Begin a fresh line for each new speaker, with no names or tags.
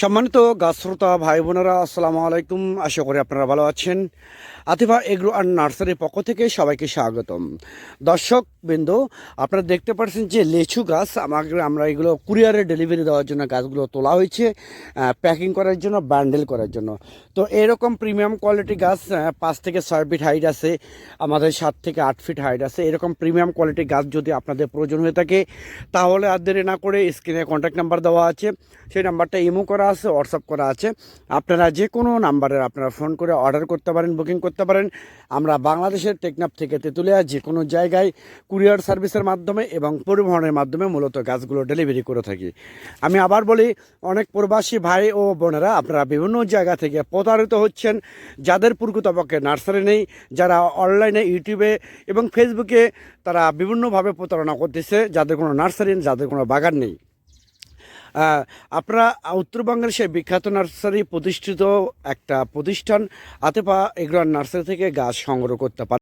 সম্মানিত গাছ শ্রোতা, ভাই বোনেরা, আসসালামু আলাইকুম। আশা করি আপনারা ভালো আছেন। আতিফা এগ্রো আর নার্সারির পক্ষ থেকে সবাইকে স্বাগতম। দর্শক বিন্দু, আপনারা দেখতে পাচ্ছেন যে লেচু গাছ, আমাকে আমরা এগুলো কুরিয়ারে ডেলিভারি দেওয়ার জন্য গাছগুলো তোলা হয়েছে প্যাকিং করার জন্য ব্যান্ডেল করার জন্য। তো এরকম প্রিমিয়াম কোয়ালিটি গাছ পাঁচ থেকে ছয় ফিট হাইট আছে, আমাদের সাত থেকে আট ফিট হাইট আছে। এরকম প্রিমিয়াম কোয়ালিটি গাছ যদি আপনাদের প্রয়োজন হয়ে থাকে, তাহলে আর দেরি না করে স্ক্রিনে কন্ট্যাক্ট নাম্বার দেওয়া আছে। সেই নাম্বারটা ইমো করা আছে হোয়াটসঅ্যাপ করা আছে। আপনারা যে কোনো নাম্বারে আপনারা ফোন করে অর্ডার করতে পারেন বুকিং করতে পারেন। আমরা বাংলাদেশের টেকনাফ থেকে তেঁতুলিয়া যে কোনো জায়গায় কুরিয়ার সার্ভিসের মাধ্যমে এবং পরিবহনের মাধ্যমে মূলত গাছগুলো ডেলিভারি করে থাকি। আমি আবার বলি, অনেক প্রবাসী ভাই ও বোনেরা আপনারা বিভিন্ন জায়গা থেকে প্রতারিত হচ্ছেন, যাদের প্রকৃতপক্ষে নার্সারি নেই, যারা অনলাইনে ইউটিউবে এবং ফেসবুকে তারা বিভিন্নভাবে প্রতারণা করতেছে, যাদের কোনো নার্সারি যাদের কোনো বাগান নেই। আপনারা উত্তর সেই বিখ্যাত নার্সারি প্রতিষ্ঠিত একটা প্রতিষ্ঠান আতেপা এগুলো নার্সারি থেকে গাছ সংগ্রহ করতে পারেন।